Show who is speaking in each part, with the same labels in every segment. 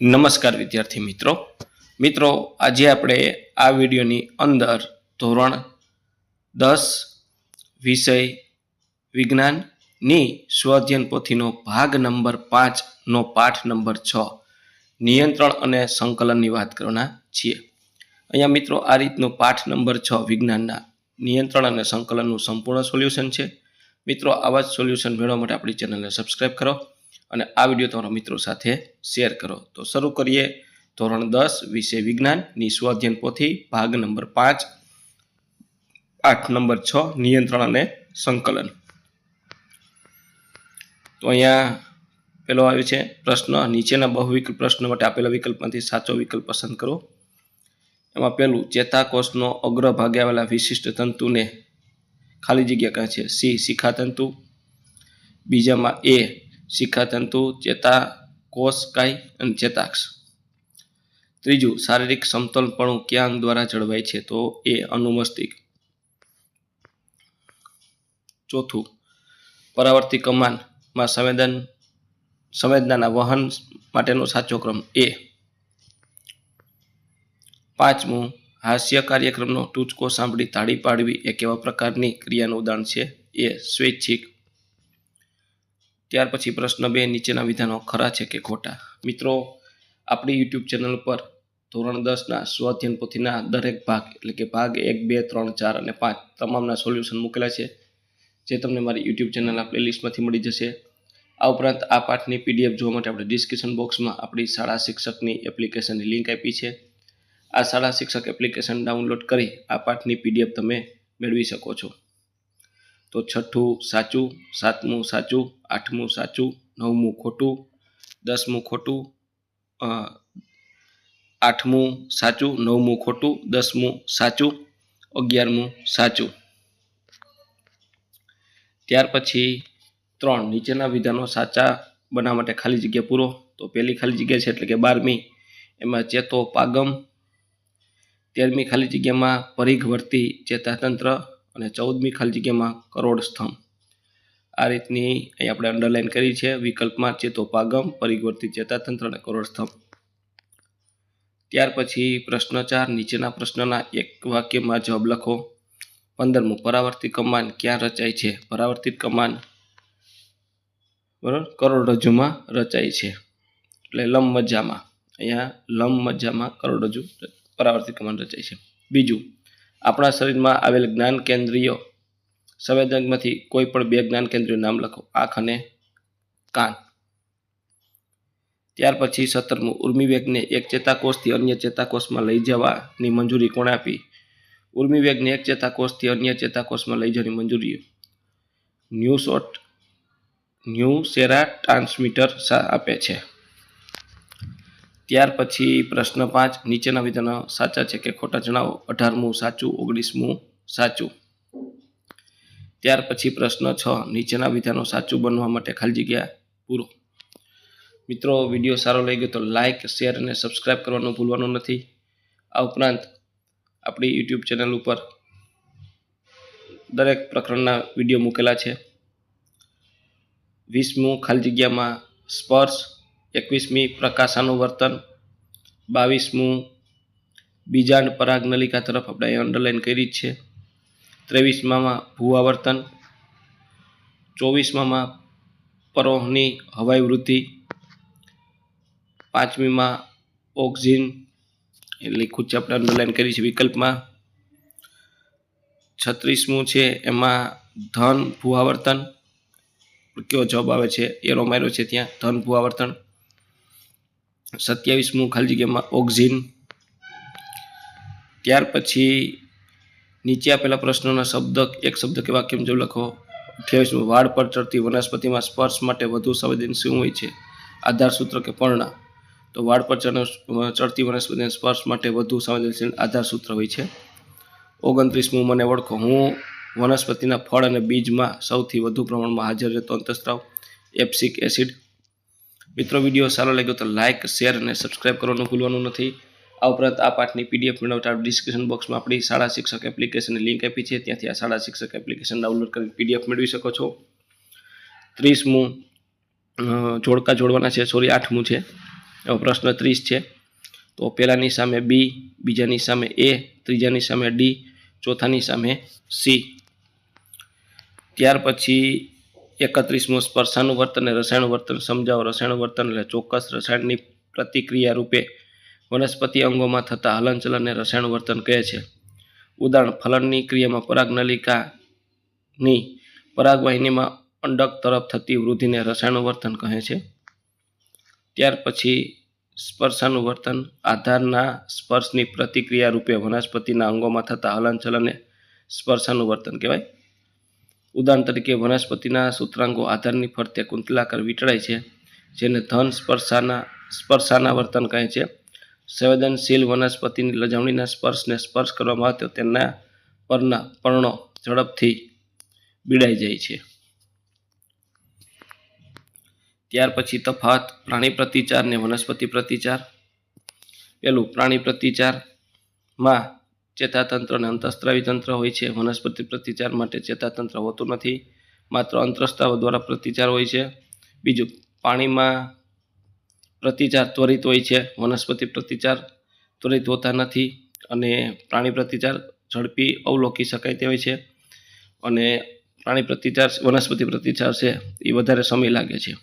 Speaker 1: નમસ્કાર વિદ્યાર્થી મિત્રો. મિત્રો, આજે આપણે આ વિડીયોની અંદર ધોરણ દસ વિષય વિજ્ઞાનની સ્વઅધ્યયન પોથીનો ભાગ નંબર પાંચનો પાઠ નંબર છ નિયંત્રણ અને સંકલનની વાત કરવાના છીએ. અહીંયા મિત્રો, આ રીતનો પાઠ નંબર છ વિજ્ઞાનના નિયંત્રણ અને સંકલનનું સંપૂર્ણ સોલ્યુશન છે. મિત્રો, આવા જ સોલ્યુશન મેળવવા માટે આપણી ચેનલને સબસ્ક્રાઈબ કરો. અને આ વીડિયો તમારા મિત્રો સાથે શેર કરો. તો શરૂ કરીએ. ધોરણ દસ, વિષય વિજ્ઞાનની સ્વાધ્યન પોથી ભાગ નંબર પાંચ, આઠ, નંબર છ, નિયંત્રણ અને સંકલન. તો અહીંયા પેલો આવ્યો છે પ્રશ્ન, નીચેના બહુવિકલ્પ પ્રશ્ન માટે આપેલા વિકલ્પમાંથી સાચો વિકલ્પ પસંદ કરો. એમાં પેલું, ચેતાકોષનો અગ્રભાગે આવેલા વિશિષ્ટ તંતુને ખાલી જગ્યા કહે છે સી, શિખાતંતુ. બીજામાં એ શિખાતંતુ ચેતા કાય અને ચેતાક્ષ. ત્રીજું, શારીરિક સમતોલપણું ક્યાં અંગ દ્વારા જળવાય છે તો એ અનુમસ્તિક. ચોથું પરાવર્તી કમાનમાં સંવેદન, સંવેદનાના વહન માટેનો સાચો ક્રમ એ. પાંચમું, હાસ્ય કાર્યક્રમનો ટૂચકો સાંભળી તાળી પાડવી એ કેવા પ્રકારની ક્રિયાનું ઉદાહરણ છે? એ સ્વૈચ્છિક ત્યાર પછી પ્રશ્ન બે નીચેના વિધાનો ખરા છે કે ખોટા? મિત્રો, આપણી યુટ્યુબ ચેનલ પર ધોરણ દસના સ્વાધ્યન પોથીના દરેક ભાગ, એટલે કે ભાગ એક, બે, ત્રણ, ચાર અને પાંચ તમામના સોલ્યુશન મૂકેલા છે, જે તમને મારી યુટ્યુબ ચેનલના પ્લેલિસ્ટમાંથી મળી જશે. આ ઉપરાંત આ પાઠની પીડીએફ જોવા માટે આપણે ડિસ્ક્રિપ્શન બોક્સમાં આપણી શાળા શિક્ષકની એપ્લિકેશનની લિંક આપી છે. આ શાળા શિક્ષક એપ્લિકેશન ડાઉનલોડ કરી આ પાઠની પીડીએફ તમે મેળવી શકો છો. તો છઠ્ઠું સાચું, સાતમું સાચું, આઠમું સાચું, નવમું ખોટું, દસમું ખોટું આઠમું સાચું, નવમું ખોટું, દસમું સાચું, અગિયારમું સાચું. ત્યાર પછી ત્રણ, નીચેના વિધાનો સાચા બનાવવા માટે ખાલી જગ્યા પૂરો. તો પહેલી ખાલી જગ્યા છે એટલે કે બારમી. એમાં ચેતો પાગમ. તેરમી ખાલી જગ્યામાં પરિઘવર્તી ચેતાતંત્ર. અને ચૌદમી ખાલી જગ્યામાં કરોડ સ્તંભ. આ રીતની અહીં આપણે અંડરલાઇન કરી છે, વિકલ્પમાં ચેતોપાગમ, પરિવર્તિત ચેતાતંત્ર અને કરોડસ્તંભ ત્યાર પછી પ્રશ્ન ચાર નીચેના પ્રશ્નના એક વાક્યમાં જવાબ લખો. પંદરમું, પરાવર્તિત કમાન ક્યાં રચાય છે? પરાવર્તિત કમાન બરાબર કરોડરજ્જુમાં રચાય છે. એટલે લંબ મજ્જામાં અહીંયા લંબ મજ્જામાં કરોડરજ્જુ પરાવર્તિત કમાન રચાય છે. બીજું આપણા શરીરમાં આવેલ જ્ઞાન કેન્દ્રીય સંવેદનમાંથી કોઈ પણ બે જ્ઞાન કેન્દ્રીય નામ લખો. આંખ અને કાન. ત્યાર પછી સત્તરમું, ઉર્મિવેગને એક ચેતાકોષથી અન્ય ચેતાકોષમાં લઈ જવાની મંજૂરી કોણે આપી? ઉર્મિવેગને એક ચેતાકોષથી અન્ય ચેતાકોષમાં લઈ જવાની મંજૂરી. ન્યૂસોટ ન્યૂ સેરા ટ્રાન્સમીટર આપે છે. ત્યાર પછી પ્રશ્ન પાંચ, નીચેના વિધાનો સાચા છે કે ખોટા જણાવો? અઢારમું, સાચું. ઓગણીસમું, સાચું. ત્યાર પછી પ્રશ્ન છ, નીચેના વિધાનો સાચું બનવા માટે ખાલી જગ્યા પૂરો. મિત્રો, વીડિયો સારો લઈ ગયો તો લાઇક શેર અને સબસ્ક્રાઈબ કરવાનું ભૂલવાનું નથી. આ ઉપરાંત આપણી યુટ્યુબ ચેનલ ઉપર દરેક પ્રકરણના વીડિયો મૂકેલા છે. વીસમું, ખાલી જગ્યામાં સ્પર્શ એકવીસમી પ્રકાશાનું વર્તન બાવીસમું બીજાંડ પરાગ નલિકા તરફ આપણે અહીં અંડરલાઈન કરી છે. ત્રેવીસમાં ભૂઆવર્તન ચોવીસમાં પરોહની હવાઈ વૃદ્ધિ, પાંચમીમાં ઓક્સિજન એ લખ્યું છે આપણે અંડરલાઇન કરી છે વિકલ્પમાં. છત્રીસમું છે એમાં ધન ભૂઆવર્તન, કયો જવાબ આવે છે? એરો માર્યો છે ત્યાં, ધન ભૂઆવર્તન. સત્યાવીસમું ખાલી જગ્યામાં ઓક્ઝિન. ત્યાર પછી નીચે આપેલા પ્રશ્નોના શબ્દ એક શબ્દ કે વાક્યમ જો લખો, અઠ્યાવીસમું, વાળ પર ચડતી વનસ્પતિમાં સ્પર્શ માટે વધુ સંવેદનશીલ હોય છે? આધાર સૂત્ર કે પર્ણ? તો વાળ પર ચડ- ચડતી વનસ્પતિના સ્પર્શ માટે વધુ સંવેદનશીલ આધાર સૂત્ર હોય છે. ઓગણત્રીસમું મને ઓળખો. હું વનસ્પતિના ફળ અને બીજમાં સૌથી વધુ પ્રમાણમાં હાજર રહેતો અંતસ્ત્રાવ, એપ્સિક એસિડ મિત્રો, વીડિયો સારો લાગ્યો તો લાઇક શેર અને સબસ્ક્રાઈબ કરવાનું ભૂલવાનું નથી. આ ઉપરાંત આ પાઠની પીડીએફ મેળવતા ડિસ્ક્રિપ્શન બોક્સમાં આપણી શાળા શિક્ષક એપ્લિકેશનની લિંક આપી છે. ત્યાંથી આ શાળા શિક્ષક એપ્લિકેશન ડાઉનલોડ કરીને પીડીએફ મેળવી શકો છો. ત્રીસમું જોડકા જોડવાના છે. સોરી આઠમું છે. એવો પ્રશ્ન ત્રીસ છે. તો પહેલાંની સામે બી બીજાની સામે એ ત્રીજાની સામે ડી ચોથાની સામે સી ત્યાર પછી એકત્રીસમું સ્પર્શાનું વર્તન અને રસાયણ વર્તન સમજાવો. રસાયણ વર્તન એટલે ચોક્કસ રસાયણની પ્રતિક્રિયા રૂપે વનસ્પતિ અંગોમાં થતા હલનચલનને રસાયણ વર્તન કહે છે. ઉદાહરણ, ફલનની ક્રિયામાં પરાગનલિકાની પરાગવાહિનીમાં અંડક તરફ થતી વૃદ્ધિને રસાયણ વર્તન કહે છે. ત્યાર પછી સ્પર્શાનું વર્તન, આધારના સ્પર્શની પ્રતિક્રિયા રૂપે વનસ્પતિના અંગોમાં થતા હલનચલનને સ્પર્શાનું વર્તન કહેવાય. ઉદાહરણ તરીકે વનસ્પતિના સૂત્રાંગો આધારની ફરતે કુંતલાકાર વીંટળાય છે, જેને ધન સ્પર્શાના સ્પર્શાના વર્તન કહે છે. સંવેદનશીલ વનસ્પતિની લજામણીના સ્પર્શને સ્પર્શ કરવામાં આવે તેના પરના પર્ણો ઝડપથી બીડાઈ જાય છે. ત્યાર પછી તફાત, પ્રાણી પ્રતિચાર ને વનસ્પતિ પ્રતિચાર. પેલું પ્રાણી પ્રતિચારમાં ચેતાતંત્ર અને અંતઃસ્ત્રાવી તંત્ર હોય છે. વનસ્પતિ પ્રતિચાર માટે ચેતાતંત્ર હોતું નથી. માત્ર અંતરસ્ત્રાવ દ્વારા પ્રતિચાર હોય છે. બીજું, પાણીમાં પ્રતિચાર ત્વરિત હોય છે. વનસ્પતિ પ્રતિચાર ત્વરિત હોતા નથી અને પ્રાણી પ્રતિચાર ઝડપી અવલોકી શકાય તે હોય છે. અને પ્રાણી પ્રતિચાર, વનસ્પતિ પ્રતિચાર છે, એ વધારે સમય લાગે છે.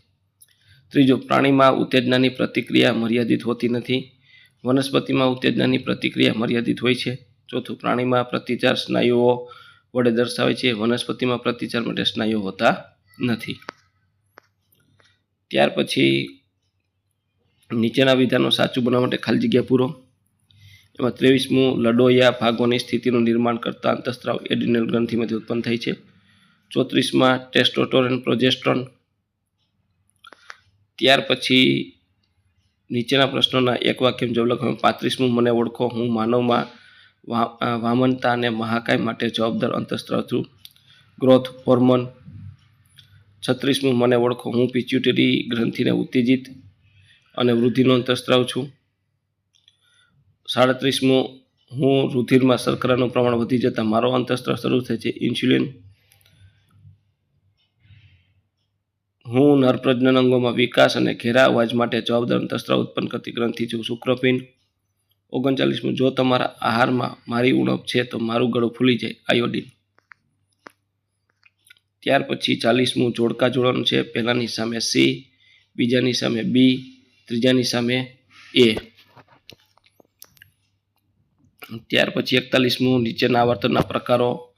Speaker 1: ત્રીજું, પ્રાણીમાં ઉત્તેજનાની પ્રતિક્રિયા મર્યાદિત હોતી નથી. વનસ્પતિમાં ઉત્તેજનાની પ્રતિક્રિયા મર્યાદિત હોય છે. ચોથું પ્રાણીમાં પ્રતિચાર સ્નાયુઓ વડે દર્શાવે છે. વનસ્પતિમાં પ્રતિચાર માટે સ્નાયુઓ હોતા નથી. ત્યાર પછી નીચેના વિધાનો સાચું બનાવવા માટે ખાલી જગ્યા પૂરો. એમાં ત્રેવીસમું, લડોયા ભાગોની સ્થિતિનું નિર્માણ કરતા અંતસ્ત્રાવ એડિનલ ગ્રંથિમાંથી ઉત્પન્ન થાય છે. ચોત્રીસમાં, ટેસ્ટોસ્ટેરોન, પ્રોજેસ્ટ્રોન. ત્યાર પછી નીચેના પ્રશ્નોના એક વાક્યમાં જવાબ પાંત્રીસમું, મને ઓળખો, હું માનવમાં વામનતા અને મહાકાય માટે જવાબદાર અંતસ્ત્રાવ ગ્રોથ હોર્મોન છત્રીસમું મને ઓળખો. હું પિચ્યુટરી ગ્રંથિને ઉત્તેજિત અને વૃદ્ધિનો અંતસ્ત્રાવ છું. સાડત્રીસમું, હું રુધિરમાં શર્કરાનું પ્રમાણ વધી જતાં મારો અંતઃસ્ત્રાવ શરૂ થાય છે ઇન્સ્યુલિન. હું નરપ્રજનન અંગોમાં વિકાસ અને ઘેરા અવાજ માટે જવાબદાર અંતઃસ્ત્રાવ ઉત્પન્ન કરતી ગ્રંથિ છું. શુક્રપિંડ ઓગણચાલીસમું, જો તમારા આહારમાં મારી ઉણપ છે તો મારું ગળું ફૂલી જાય, આયોડિન. ત્યાર પછી ચાલીસમું, જોડકા જોડવાનું છે, પહેલાંની સામે સી, બીજાની સામે બી, ત્રીજાની સામે એ. ત્યાર પછી એકતાલીસમું, નીચેના આવર્તનના પ્રકારો.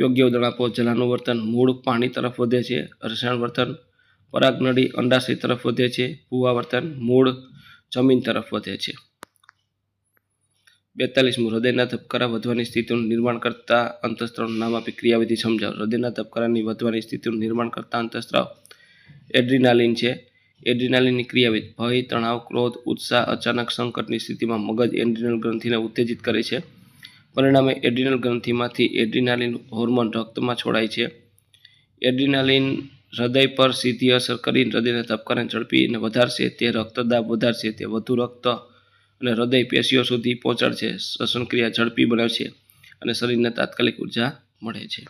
Speaker 1: યોગ્ય ઉદાહરણ આપો, જલાનું વર્તન, મૂળ પાણી તરફ વધે છે, રસાયણ વર્તન. પરાગનળી, અંડાશય તરફ વધે છે, ભૂવા વર્તન, મૂળ જમીન તરફ વધે છે. બેતાલીસમું હૃદયના ધબકારા વધવાની સ્થિતિનું નિર્માણ કરતા અંતસ્ત્રાવનું નામ આપી ક્રિયાવિધિ સમજાવો. હૃદયના ધબકારાની વધવાની સ્થિતિનું નિર્માણ કરતા અંતસ્ત્રાવ. એડ્રિનાલિન છે. એડ્રિનાલિનની ક્રિયાવિધિ ભય, તણાવ, ક્રોધ, ઉત્સાહ, અચાનક સંકટની સ્થિતિમાં મગજ એડ્રિનલ ગ્રંથિને ઉત્તેજિત કરે છે. પરિણામે એડ્રિનલ ગ્રંથિમાંથી એડ્રિનાલિન હોર્મોન રક્તમાં છોડાય છે. એડ્રિનાલિન હૃદય પર સીધી અસર કરીને હૃદયના ધબકારાને ઝડપીને વધારશે. તે રક્તદાબ વધારશે. તે વધુ રક્ત અને હૃદય પેશીઓ સુધી પહોંચાડશે શ્વસન ક્રિયા ઝડપી બનાવશે અને શરીરને તાત્કાલિક ઊર્જા મળે છે.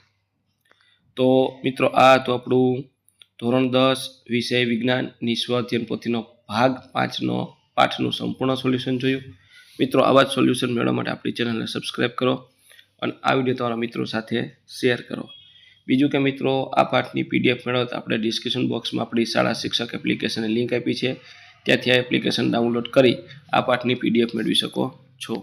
Speaker 1: તો મિત્રો, આ તો આપણું ધોરણ દસ વિષય વિજ્ઞાન નિસ્વાધ્યન પોથીનો ભાગ પાંચનો પાઠનું સંપૂર્ણ સોલ્યુશન જોયું. મિત્રો, આવા જ સોલ્યુશન મેળવવા માટે આપણી ચેનલને સબસ્ક્રાઈબ કરો અને આ વીડિયો તમારા મિત્રો સાથે શેર કરો. બીજું કે મિત્રો, આ પાઠની પીડીએફ મેળવતા આપણે ડિસ્ક્રિપ્શન બોક્સમાં આપણી શાળા શિક્ષક એપ્લિકેશનની લિંક આપી છે. ત્યાંથી આ એપ્લિકેશન ડાઉનલોડ કરી આ પાઠની પીડીએફ મેળવી શકો છો.